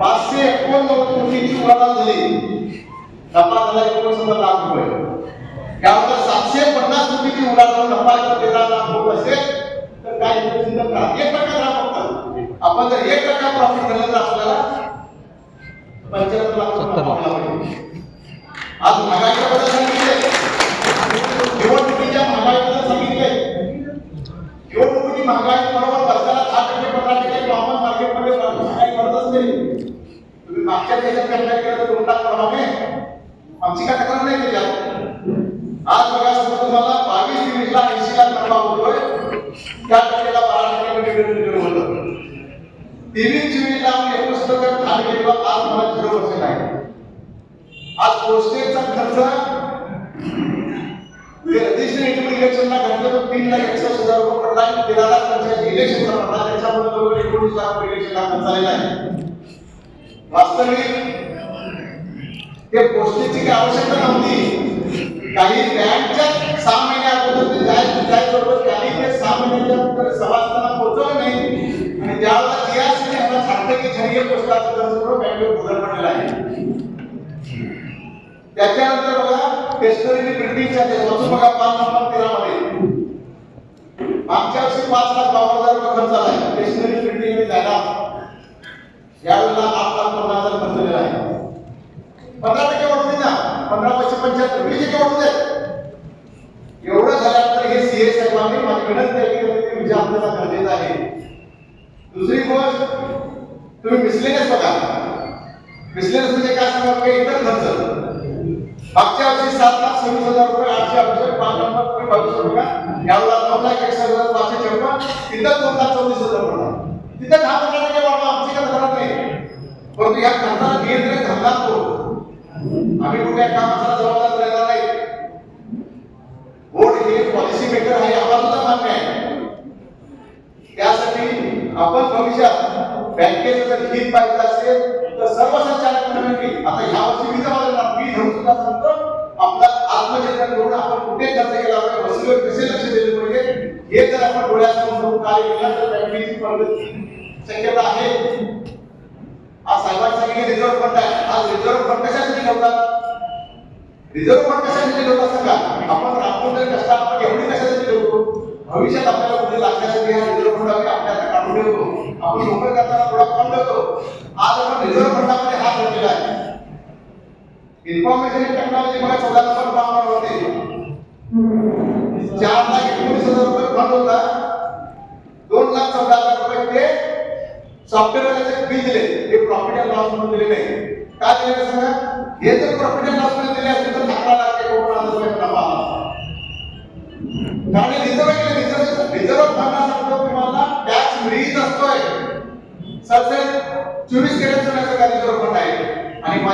पाचशे एकोणनव्वद कोटीची उलाढाल झाली नफा झाला एकोणसत्तर लाख रुपये त्यानंतर सातशे पन्नास कोटीची उलाढाल नफा तेरा लाख होत असेल तर काय चिंतन करा एक टक्का करा फक्त आपण जर एक टक्का प्रॉफिट झालं तर आपल्याला पंच्याहत्तर लाख रुपये. आज महागाईच्या बद्दल सांगितले निवडणुकीच्या महागाईबद्दल सांगितले निवडणुकीची महागाई बरोबर वर्षाला दहा टक्के पंधरा टक्के कॉमन मार्केटमध्ये महागाई वाढत असते. तुम्ही मागच्या देशात कंपेअर केलं तर दोन लाख प्रमाणे आमची काय तक्रार नाही त्याच्यात आज. बघा समजा तुम्हाला बावीस तेवीस लाख ऐंशी लाख नफा होतोय. त्या टक्केला बारा टक्के मध्ये होतं तेवीस चोवीस लाख एकोणीस टक्के खाली गेलो आज मला झिरो पर्सेंट आहे आज पोस्टेजचा खर्च रजिस्ट्रेटिव्ह इलेक्शनला घातलं तर तीन लाख एकसष्ट हजार रुपये पडला तेरा लाख पंचायत इलेक्शनला पडला त्याच्यामुळे जवळ एकोणीस लाख रुपये इलेक्शनला खर्च झालेला आहे. वास्तविक ते पोस्टेजची काही आवश्यकता नव्हती. काही बँकच्या सहा महिन्या अगोदर ते जाय जायबरोबर त्यांनी ते सहा महिन्याच्या अगोदर सभासदांना पोहोचवलं नाही. आणि त्यावेळेला जीआरसीने यांना सांगतं की छाननीय पोस्टाचं कर्ज करून बँकेवर भर पडलेला आहे. त्याच्यानंतर बघा टेस्टरी प्रिंटिंग चार्जेस वाचून बघा पाच नंबर तेरा मध्ये मागच्या वर्षी पाच लाख बावन्न हजार रुपये खर्च झालाय. टेस्टरी प्रिंटिंग आणि झाला यावेळेला आठ लाख पन्नास हजार खर्च झालेला आहे. पंधरा टक्के वाढून दे ना पंधरा पाचशे पंच्याहत्तर वीस टक्के वाढून दे एवढं झाल्यानंतर हे सीए साहेबांनी माझी विनंती आहे की ते विचार आपल्याला गरजेचा आहे. दुसरी गोष्ट तुम्ही मिसलेनेस बघा. मिसलेनेस म्हणजे काय सांगा इतर खर्च. मागच्या वर्षी सात लाख सव्वीस हजार रुपये आठशे अडुसष्ट पाच लाख रुपये बावीस रुपया यावेळेला नऊ लाख एकसष्ट हजार पाचशे छप्पन तिथं दोन लाख चौतीस हजार पडला तिथं दहा पंधरा टक्के वाढवा आमची काय धरत नाही. परंतु या खर्चाला नियंत्रित घालणार तो आम्ही कुठल्या कामाचा जबाबदार राहणार नाही. बोर्ड हे पॉलिसी मेकर आहे आम्हाला सुद्धा मान्य आहे. त्यासाठी आपण भविष्यात बँकेचं जर हित पाहिजे असेल तर सर्व संचालक मंडळांनी आता ह्या मी सुद्धा सांगतो आपला आत्मचिंतन करून आपण कुठे खर्च केला पाहिजे वसुलीवर कसे लक्ष दिले पाहिजे हे जर आपण डोळ्यासमोर ठेवून कार्य केलं तर बँकेची प्रगती शक्यता आहे. आज साहेबांनी सांगितलं रिझर्व्ह फंड आहे. आज रिझर्व्ह फंड कशासाठी ठेवतात? रिझर्व्ह फंड कशासाठी ठेवतात सांगा? आपण राखून जर कष्ट आपण एवढी कशासाठी ठेवतो भविष्यात आपल्याला कुठे लागण्यासाठी हा रिझर्व्ह फंड आम्ही आपल्याला काढून ठेवतो? आपण नोकरी करताना थोडा फंड ठेवतो आज आपण रिझर्व्ह फंडामध्ये हा ठेवलेला आहे. इन्फॉर्मेशन टेक्नॉलॉजी मला चौदा नंबर क्रमांकावर होते. चार लाख एकोणीस हजार रुपये फंड होता. दोन लाख चौदा हजार रुपये ते सॉफ्टवेअर वाल्याचे बिल दिले. ते प्रॉफिट अँड लॉस म्हणून दिले नाही. काय दिले सांगा? हे जर प्रॉफिट अँड लॉसमध्ये दिले असते तर अकरा लाख एकोणपन्नास हजार रुपये नफा आला असता. कारण रिझर्व्ह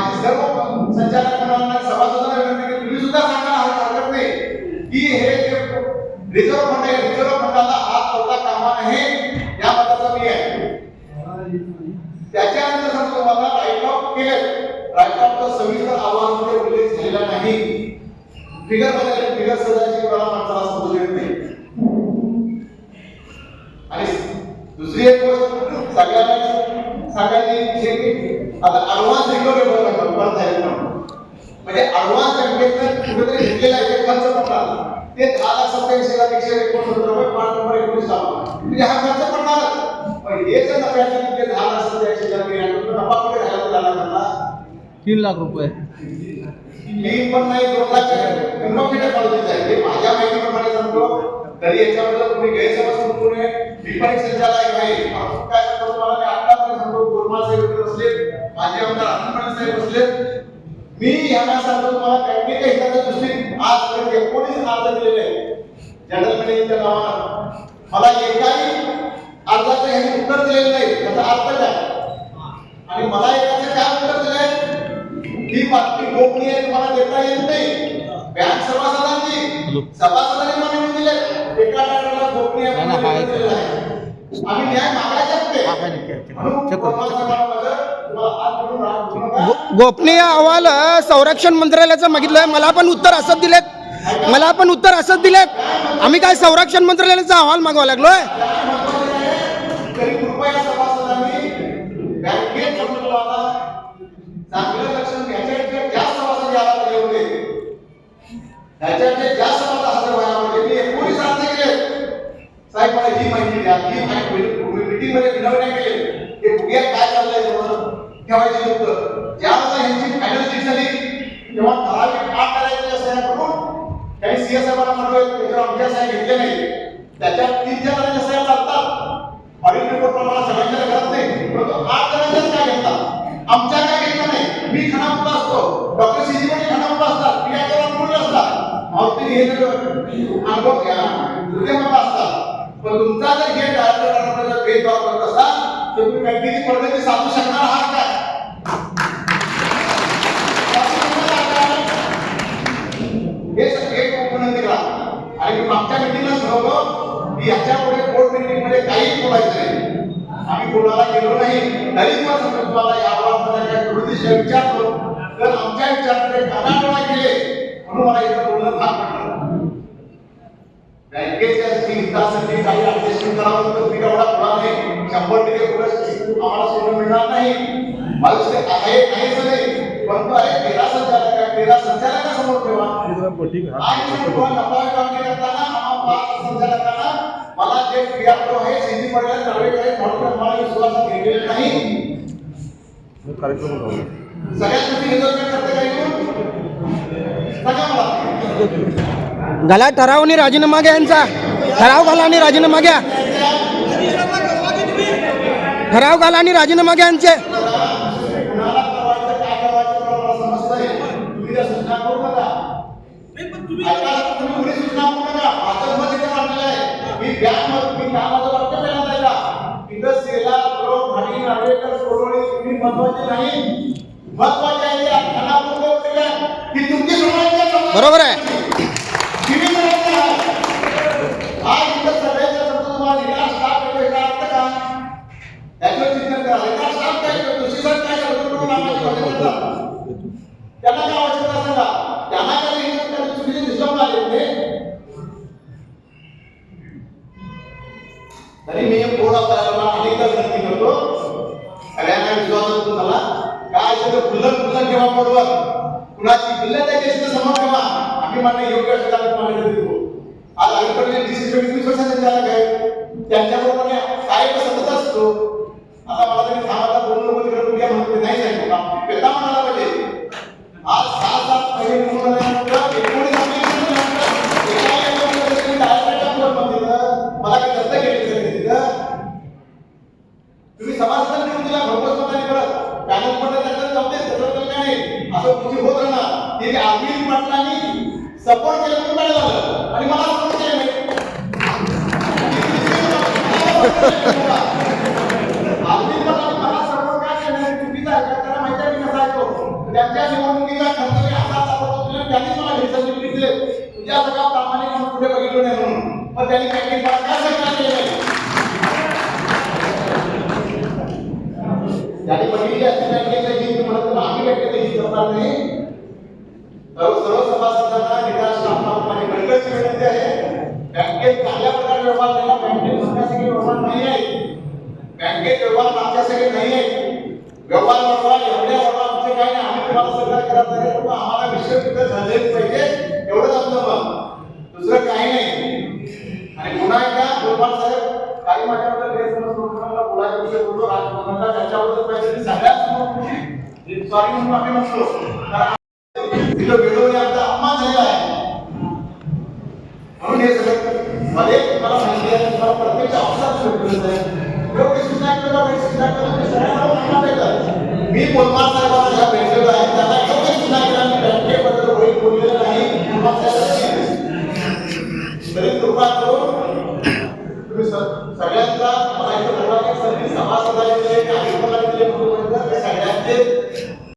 माझी सर्व संचालक मंडळांना सभासदांना विनंती आहे की तुम्ही सुद्धा सांगा हरकत नाही की हे जे रिझर्व्ह फंड आहे रिझर्व्ह फंडाला हात लावता कामा नये या मताचा मी आहे. त्याच्यानंतर सांगतो तुम्हाला राईट ऑफ केले. राईट ऑफचा सविस्तर अहवालामध्ये उल्लेख झालेला नाही. फिगर बदलले फिगर सदाची मला माणसाला समजू येत नाही. आणि दुसरी एक गोष्ट सगळ्यांना सांगायची आहे की आता ऍडव्हान्स रिकव्हरेबल परत झाले म्हणजे ऍडव्हान्स बँकेत कुठेतरी घेतलेला आहे खर्च पडणार ते दहा लाख सत्याऐंशी हजार एकशे एकोणसत्तर रुपये पाच नंबर एकोणीस लाख. म्हणजे हा खर्च पण हे जर नफ्याचे ते दहा लाख सत्याऐंशी हजार नफा कुठे झाला तर झाला करणार तीन लाख रुपये. तीन पण नाही दोन लाख इन्फॉर्मेशन टेक्नॉलॉजीच आहे? हे माझ्या माहितीप्रमाणे सांगतो. तरी याच्याबद्दल तुम्ही गैरसमज करू नये. मी पण एक संचालक आहे. आपण काय सांगतो गोरमाल साहेब इथे बसले माझे आमदार आनंद साहेब बसले. मी ह्यांना सांगतो तुम्हाला बँकेच्या हिताच्या दृष्टीने आजपर्यंत एकोणीस अर्ज दिलेले जनरल मॅनेजरच्या नावानं मला एकाही अर्जाचं ह्यांनी उत्तर दिलेलं नाही. त्याचा अर्थ काय? आणि मला एकाचं काय उत्तर दिलंय ही बातमी गोपनीय तुम्हाला देता येत नाही. बँक सभासदांची सभासदांनी येऊन दिले. एका टायमाला गोपनीय. आम्ही न्याय मागायचा हा, गोपनीय अहवाल संरक्षण मंत्रालयाचं मागितलंय मला पण उत्तर असं दिलेत. मला पण उत्तर असंच दिलेत. आम्ही काय संरक्षण मंत्रालयाचा अहवाल मागवा लागलोय? साहेब मला ही माहिती द्या. ही माहिती मीटिंगमध्ये विनवण्या हे बघूया काय चाललंय म्हणून ठेवायचे होतं ज्यावेळेला ह्यांची फायनल डील झाली तेव्हा ठराविक का करायचे सह्या करून काही सीएस साहेबांना म्हणलोय त्याच्यावर आमच्या सह्या घेतले नाही त्याच्यात तीन जणांच्या सह्या चालतात. ऑडिट रिपोर्ट प्रमाणे सगळ्यांच्या करत नाही परंतु आठ जणांच्याच काय घेतात. आमच्या काय घेतलं नाही? मी खानापुरा असतो. डॉक्टर सीजी मध्ये खानापुरा असतात. मी याच्यावर बोलले असतात. मावती हे सगळं अनुभव घ्या. तुझे मत असतात. पण तुमचा जर हे डायरेक्टर भेदभाव करत असाल तर तुम्ही बँकेची परिस्थिती साधू शकणार आहात काय हे सगळे विनंती करा आणि मी मागच्या मिटिंगला सांगतो की याच्यापुढे बोर्ड मिटिंगमध्ये काहीच बोलायचं नाही. आम्ही कोणाला गेलो नाही. तरी पण समजा तुम्हाला याबाबत काय कृतीशी विचारलो तर आमच्या विचाराकडे कानाडोळा केले. म्हणून मला इथं बोलणं भाग पडणार बँकेच्या हितासाठी काही ऍडजस्टमेंट करावं तर तुम्ही एवढा पुढा नाही. शंभर टक्के पुढे आम्हाला सोडून मिळणार नाही. भविष्य आहे काहीच नाही. परंतु आहे क्रीडा संचालक क्रीडा तेरा संचालकासमोर ठेवा. आणि नफा करताना पाच संचालकांना मला जे क्रियाप्रव आहे सिद्धी पडल्या नव्हे काही म्हणून विश्वासात नाही. सगळ्यात मोठी करते काही सांगा मला घाला ठराव आणि राजीनामा घ्या यांचा. ठराव घाला आणि राजीनामा घ्या. ठराव घाला आणि राजीनामा घ्या यांचे. कुणाला करवायचं काय करवायचं मला मला समजतंय तुम्ही त्या सूचना करू नका ऐका, तुम्ही कुणी सूचना करू नका भाजपमध्ये इथे मांडलेलं आहे मी बँकमध्ये मी कामाचं वाक्य पहिल्यांदा ऐका इथं सेला ब्रो भाडी नार्वेकर कोरोळी तुम्ही महत्त्वाचे नाही महत्त्वाचे आहे ते खानापूर वगैरे की तुमची सुनावणी बरोबर आहे तुम्ही म्हणायचं आहे. आज इथं सगळ्यांच्या समजा तुम्हाला निकाल स्टाफ येतो याचा अर्थ काय त्याच्यावर चिंतन करा निकाल स्टाफ काय करतो शिक्षण काय करतो म्हणून आम्हाला आवश्यकता त्यांना काय आवश्यकता सांगा त्यांना काही हे त्यांना चुकीचे दिसलं आले ते तरी मी बोर्ड आपल्याला अनेकदा विनंती करतो सगळ्यांना विश्वास असतो मला. काय सगळं खुल्लं खुल्लं ठेवा बोर्डवर कुणाची बिल्ल त्या समोर ठेवा. आम्ही म्हणणं योग्य असेल देतो आज अलीकडे डिसिजन वीस वर्ष संचालक आहेत? त्यांच्याबरोबर काय सतत असतो? असं तुमची होत राहणार ते आधी पाटलांनी सपोर्ट केलं म्हणून काय झालं. आणि मला सपोर्ट केलं पाटलांनी मला सपोर्ट काय केलं चुकीचा आहे त्याला माहिती आहे मी कसा त्यांच्या निवडणुकीचा खर्च मी असा त्यांनीच मला घरी दिले. तुझ्या सगळा प्रामाणिक बघितलं नाही म्हणून. पण त्यांनी मला काय सांगितलं केलं त्याने बघितली असते बँकेच्या जी म्हणत होता, आम्ही बँकेत ही करणार सर्व सभासदांना निकाल शासनाप्रमाणे गणगणची विनंती आहे. बँकेत चांगल्या प्रकारे व्यवहार केला बँकेत मागच्यासारखे व्यवहार नाही आहे बँकेत व्यवहार मागच्यासारखे नाही आहे व्यवहार व्यवहार एवढ्या व्यवहार आमचे काही नाही. आम्ही तुम्हाला सगळं करत नाही. पण आम्हाला विषय तिथं झालेच पाहिजे एवढंच आमचं मत. दुसरं काही नाही. आणि पुन्हा एकदा गोपाल साहेब काही माझ्याबद्दल गैरसमज करून मला बोलायचा विषय बोलतो राजभवनला त्याच्याबद्दल पाहिजे सगळ्यात तिथं वेळोवेळी आमचा अपमान म्हणून हे सगळं मध्ये माहिती आहे मला प्रत्यक्ष अवसर भेटलेलं आहे योग्य सूचना केलं सगळ्यांना मी बोलणार